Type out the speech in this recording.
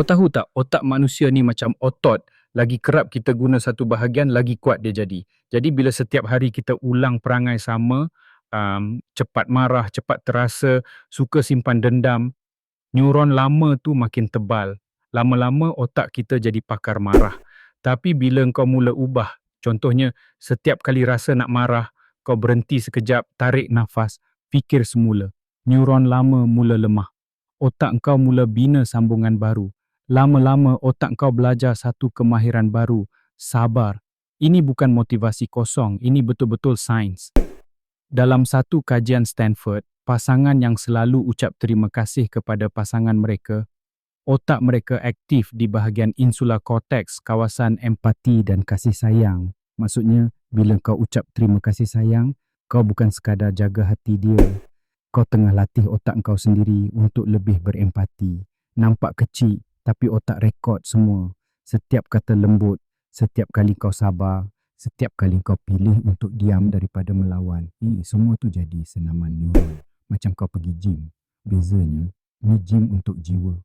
Kau tahu tak otak manusia ni macam otot. Lagi kerap kita guna satu bahagian, lagi kuat dia jadi. Jadi bila setiap hari kita ulang perangai sama, um, cepat marah, cepat terasa, suka simpan dendam, neuron lama tu makin tebal. Lama-lama otak kita jadi pakar marah. Tapi bila kau mula ubah, contohnya setiap kali rasa nak marah, kau berhenti sekejap, tarik nafas, fikir semula. Neuron lama mula lemah. Otak kau mula bina sambungan baru. Lama-lama otak kau belajar satu kemahiran baru, sabar. Ini bukan motivasi kosong, ini betul-betul sains. Dalam satu kajian Stanford, pasangan yang selalu ucap terima kasih kepada pasangan mereka, otak mereka aktif di bahagian insula cortex, kawasan empati dan kasih sayang. Maksudnya, bila kau ucap terima kasih sayang, kau bukan sekadar jaga hati dia. Kau tengah latih otak kau sendiri untuk lebih berempati. Nampak kecil, tapi otak rekod semua. Setiap kata lembut, setiap kali kau sabar, setiap kali kau pilih untuk diam daripada melawan. Ini semua tu jadi senaman neuron. Macam kau pergi gym. Bezanya, ni gym untuk jiwa.